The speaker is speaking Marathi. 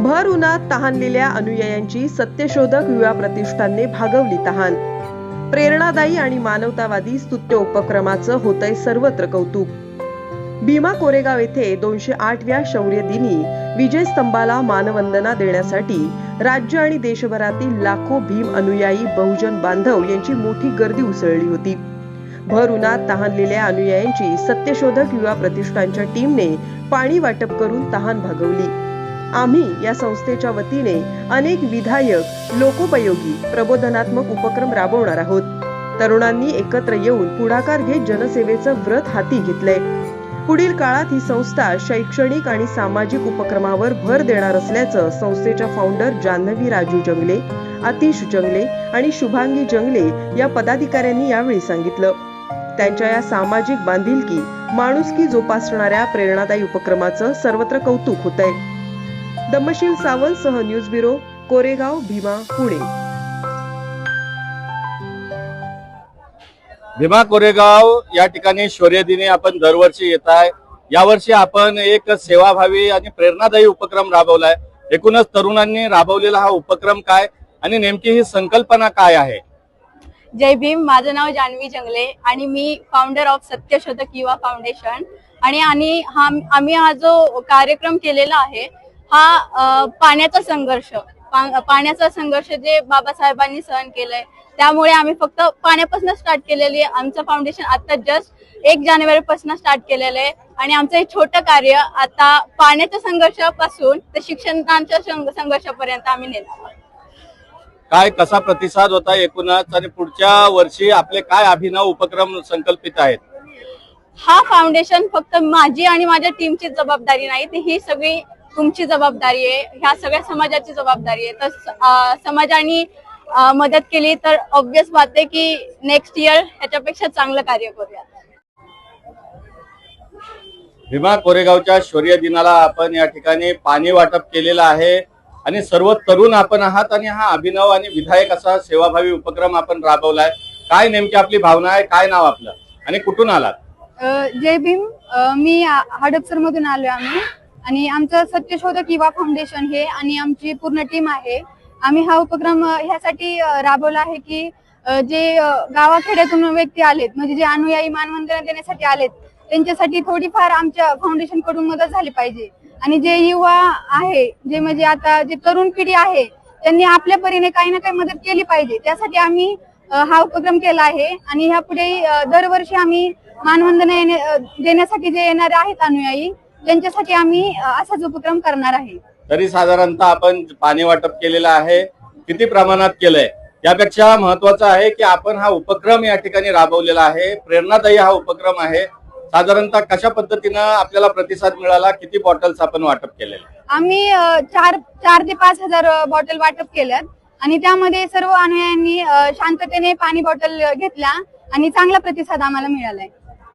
भर उन्हात तहानलेल्या अनुयायांची सत्यशोधक युवा प्रतिष्ठानने भागवली तहान. प्रेरणादायी आणि मानवतावादी स्तुत्य उपक्रमाचं होतंय सर्वत्र कौतुक. भीमा कोरेगाव येथे दोनशे आठव्या शौर्य दिनी विजय स्तंभाला मानवंदना देण्यासाठी राज्य आणि देशभरातील लाखो भीम अनुयायी बहुजन बांधव यांची मोठी गर्दी उसळली होती. भर उन्हात तहानलेल्या अनुयायांची सत्यशोधक युवा प्रतिष्ठानच्या टीमने पाणी वाटप करून तहान भागवली. आम्ही या संस्थेच्या वतीने अनेक विधायक लोकोपयोगी प्रबोधनात्मक उपक्रम राबवणार आहोत. तरुणांनी एकत्र येऊन पुढाकार घेत जनसेवेचं व्रत हाती घेतलंय. पुढील काळात ही संस्था शैक्षणिक आणि सामाजिक उपक्रमावर भर देणार असल्याचं संस्थेच्या फाउंडर जान्हवी राजू जंगले आतिश जंगले आणि शुभांगी जंगले या पदाधिकाऱ्यांनी यावेळी सांगितलं. त्यांच्या या सामाजिक बांधिलकी माणुसकी जोपासणाऱ्या प्रेरणादायी उपक्रमाचं सर्वत्र कौतुक होत आहे दमशील सावंत सह न्यूज ब्युरो कोरेगाव भीमा पुणे. भीमा कोरेगाव या ठिकाणी शौर्यदिनी आपण दरवर्षी येत आहे. यावर्षी आपण एक सेवाभावी आणि प्रेरणादायी उपक्रम राबवलाय. एकूणच तरुणांनी राबवलेला हा उपक्रम काय आणि नेमकी ही संकल्पना काय आहे? जय भीम माझं नाव जान्हवी जंगले आणि मी फाउंडर ऑफ सत्यशोधक युवा फाउंडेशन आणि आणि हा आम्ही हा जो कार्यक्रम केलेला आहे हा पाण्याचा संघर्ष पाण्याचा संघर्ष जे बाबासाहेबांनी सहन केलंय त्यामुळे आम्ही फक्त पाण्यापासून स्टार्ट केलेली आहे. आमचं फाउंडेशन आता जस्ट एक जानेवारी पासून स्टार्ट केलेलं आहे. आणि आमचं हे छोटं कार्य आता पाण्याच्या संघर्षापासून ते शिक्षणाच्या संघर्षापर्यंत आम्ही नेतो काय कसा प्रतिसाद होता एकूणच आणि पुढच्या वर्षी आपले काय अभिनव उपक्रम संकल्पित आहेत? हा फाउंडेशन फक्त माझी आणि माझ्या टीमची जबाबदारी नाही ती ही सगळी तुमची जबाबदारी आहे. ह्या सगळ्या समाजाची जबाबदारी आहे. तर समाजाने मदत केली तर ऑब्विस बात आहे की नेक्स्ट इयर ह्याच्यापेक्षा चांगलं कार्य करूया भीमा कोरेगावच्या शौर्य दिनाला आपण या ठिकाणी पाणी वाटप केलेलं आहे. आणि सर्व तरुण आपण आहात आणि हा अभिनव आणि विधायक असा सेवाभावी उपक्रम आपण राबवलाय. काय नेमकी आपली भावना आहे? काय नाव आपलं? आणि कुठून आलात? जय भीम. मी हडपसर मधून आलोय आम्ही. आणि आमचं सत्यशोधक युवा फाउंडेशन हे आणि आमची पूर्ण टीम आहे. आम्ही हा उपक्रम ह्यासाठी राबवला आहे की जे गावाखेड्यातून व्यक्ती आलेत म्हणजे जे अनुयायी मानवंदना देण्यासाठी आलेत त्यांच्यासाठी थोडीफार आमच्या फाउंडेशनकडून मदत झाली पाहिजे. आणि जे युवा आहे जे म्हणजे आता जे तरुण पिढी आहे त्यांनी आपल्या परीने काही ना काही मदत केली पाहिजे. त्यासाठी आम्ही हा उपक्रम केला आहे. आणि ह्यापुढे पुढे दरवर्षी आम्ही मानवंदना देण्यासाठी जे येणारे आहेत अनुयायी त्यांच्यासाठी आम्ही असाच उपक्रम करणार आहे. तरी साधारणतः आपण पाणी वाटप केलेलं आहे. किती प्रमाणात केलंय? यापेक्षा महत्वाचं आहे की आपण हा उपक्रम या ठिकाणी राबवलेला आहे. प्रेरणादायी हा उपक्रम आहे. साधारणतः कशा पद्धतीनं आपल्याला प्रतिसाद मिळाला? किती बॉटल्स आपण वाटप केलेले? आम्ही अ, चार चार ते पाच हजार अ, बॉटल वाटप केल्यात. आणि त्यामध्ये सर्व अनुयायांनी अ, शांततेने पाणी बॉटल घेतल्या आणि चांगला प्रतिसाद आम्हाला मिळालाय.